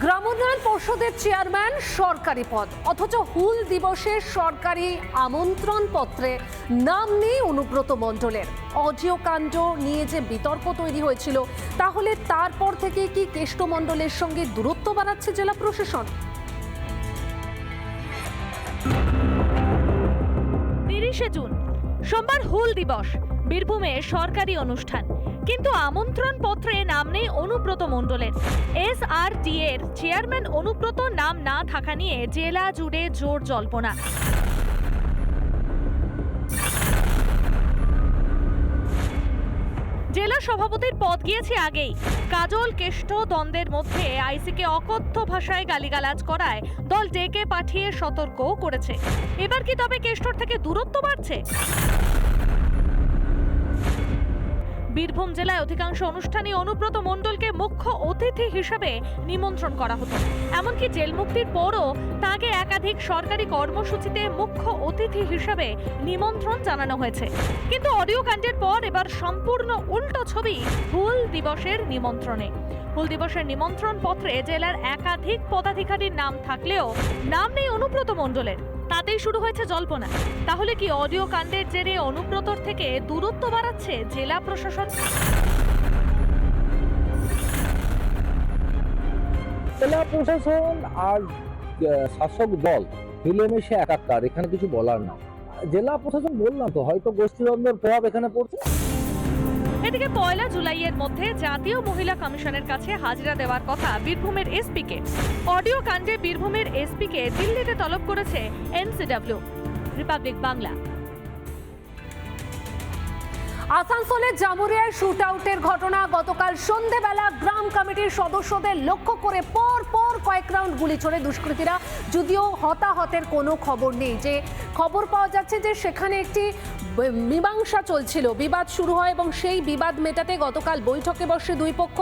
গ্রামোন্নয়ন পর্ষদের চেয়ারম্যান সরকারি পদ, অথচ হুল দিবসের সরকারি আমন্ত্রণ পত্রে নাম নেই অনুব্রত মণ্ডলের। অডিও কাণ্ড নিয়ে যে বিতর্ক তৈরি হয়েছিল, তাহলে তারপর থেকে কি কেষ্টমণ্ডলের সঙ্গে দূরত্ব বাড়াচ্ছে জেলা প্রশাসন? তিরিশে জুন, সোমবার হুল দিবস, বীরভূমে সরকারি অনুষ্ঠান। কিন্তু আমন্ত্রণ পত্রে নাম নেই অনুব্রত মণ্ডলের। এস আর এর চেয়ারম্যান অনুব্রত নাম না থাকা নিয়ে জেলা জুড়ে জোর জল্পনা। জেলা সভাপতির পদ গিয়েছে আগেই। কাজল কেষ্ট দ্বন্দ্বের মধ্যে আইসিকে অকথ্য ভাষায় গালিগালাজ করায় দল ডেকে পাঠিয়ে সতর্কও করেছে। এবার কি তবে কেষ্টর থেকে দূরত্ব বাড়ছে? বীরভূম জেলায় অধিকাংশ অনুষ্ঠানে অনুব্রত মণ্ডলকে মুখ্য অতিথি হিসেবে নিমন্ত্রণ করা হতো। এমনকি জেল মুক্তির পরও তাকে একাধিক সরকারি কর্মসূচিতে মুখ্য অতিথি হিসেবে নিমন্ত্রণ জানানো হয়েছে। কিন্তু অডিও কাণ্ডের পর এবার সম্পূর্ণ উল্টো ছবি হুল দিবসের নিমন্ত্রণে। হুল দিবসের নিমন্ত্রণ পত্রে জেলার একাধিক পদাধিকারীর নাম থাকলেও নাম নেই অনুব্রত মণ্ডলের। তাতেই শুরু হয়েছে জল্পনা। তাহলে কি অডিও কাণ্ডের জেরে অনুব্রতর থেকে দূরত্ব বাড়াচ্ছে জেলা প্রশাসন? জেলা প্রশাসন আর শাসক দল মিলেমিশে একাকার, এখানে কিছু বলার না জেলা প্রশাসন বললাম তো, হয়তো গোষ্ঠীদ্বন্দ্বের প্রভাব এখানে পড়ছে। এদিকে পয়লা জুলাইয়ের মধ্যে জাতীয় মহিলা কমিশনের কাছে হাজিরা দেওয়ার কথা বীরভূমের এসপিকে। অডিও কাণ্ডে বীরভূমের এসপিকে দিল্লিতে তলব করেছে এনসিডব্লিউ। রিপাবলিক বাংলা। আসানসোলের জামুরিয়ায় শুট আউটের ঘটনা, গতকাল সন্ধেবেলা গ্রাম কমিটির সদস্যদের লক্ষ্য করে পর পর কয়েক রাউন্ড গুলি ছোড়ে দুষ্কৃতীরা, যদিও হতাহতের কোনো খবর নেই। যে খবর পাওয়া যাচ্ছে যে সেখানে একটি মীমাংসা চলছিল। বিবাদ শুরু হয় এবং সেই বিবাদ মেটাতে গতকাল বৈঠকে বসে দুই পক্ষ,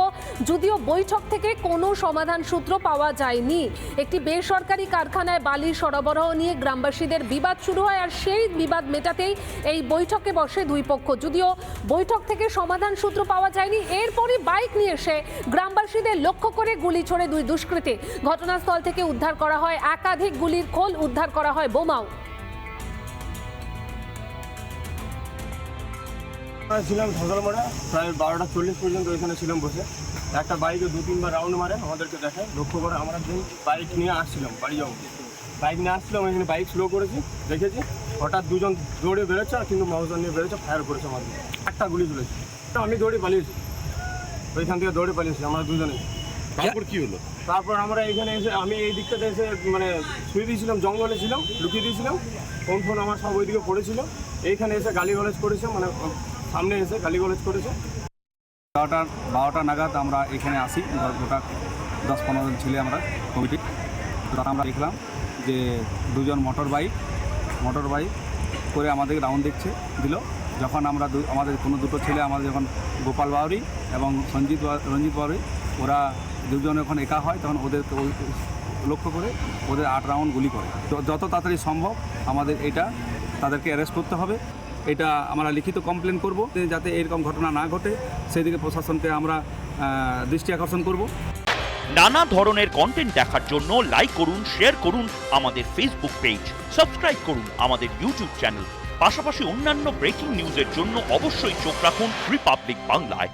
যদিও বৈঠক থেকে কোনো সমাধান সূত্র পাওয়া যায়নি। একটি বেসরকারি কারখানায় বালি সরবরাহ নিয়ে গ্রামবাসীদের বিবাদ শুরু হয় আর সেই বিবাদ মেটাতেই এই বৈঠকে বসে দুই পক্ষ। যদিও বৈঠক থেকে সমাধান সূত্র পাওয়া যায়নি, এরপরই বাইক নিয়ে এসে গ্রামবাসীদের লক্ষ্য করে গুলি ছোড়ে দুই দুষ্কৃতী। ঘটনাস্থল থেকে উদ্ধার করা হয়, একাধিক গুলির খোল উদ্ধার করা হয় বোমাও। ছিলাম ঝগড়মারা প্রায় বারোটা চল্লিশ পর্যন্ত এখানে ছিলাম বসে। একটা বাইকে দু তিনবার রাউন্ড মারে আমাদেরকে দেখায়। লক্ষ্য করে আমরা দিন বাইক নিয়ে আসছিলাম বাড়ি যাব। বাইক নিয়ে আসছিলাম এখানে বাইক স্লো করেছি দেখেছি। হঠাৎ দুজন দৌড়ে বেরোচ্ছে আর কিন্তু মাউজার নিয়ে বেরোচ্ছে ফায়ার করেছে আমাদের। একটা গুলি তুলেছে তো আমি দৌড়ে পালিয়েছি। ওইখান থেকে দৌড়ে পালিয়েছি আমরা দুজনে। তারপর কি হলো? তারপর আমরা এখানে এসে আমি এই দিকটাতে এসে মানে শুয়ে দিয়েছিলাম জঙ্গলে ছিলাম লুকিয়ে দিয়েছিলাম। ফোন ফোন আমার সব ওইদিকে পড়েছিল। এইখানে এসে গালি গালিগালাজ করেছে মানে সামনে এসে গালিগালাজ করেছে। বারোটা বারোটা নাগাদ আমরা এখানে আসি গোটা দশ পনেরো জন ছেলে আমরা কমিটি। তখন আমরা দেখলাম যে দুজন মোটর বাইক মোটর বাইক করে আমাদের রাউন্ড দেখছে দিল। যখন আমরা আমাদের কোনো দুটো ছেলে, আমাদের যখন গোপাল বাউরি এবং সঞ্জিত রঞ্জিত বাউরি, ওরা দুজন যখন একা হয়, তখন ওদের লক্ষ্য করে ওদের আট রাউন্ড গুলি করে। যত তাড়াতাড়ি সম্ভব আমাদের এটা তাদেরকে অ্যারেস্ট করতে হবে। এটা আমরা লিখিত কমপ্লেন করব, যাতে এরকম ঘটনা না ঘটে। সেদিকে প্রশাসনকে আমরা দৃষ্টি আকর্ষণ করব। নানা ধরনের কন্টেন্ট দেখার জন্য লাইক করুন শেয়ার করুন আমাদের ফেসবুক পেজ সাবস্ক্রাইব করুন আমাদের ইউটিউব চ্যানেল পাশাপাশি অন্যান্য ব্রেকিং নিউজের জন্য অবশ্যই চোখ রাখুন রিপাবলিক বাংলায়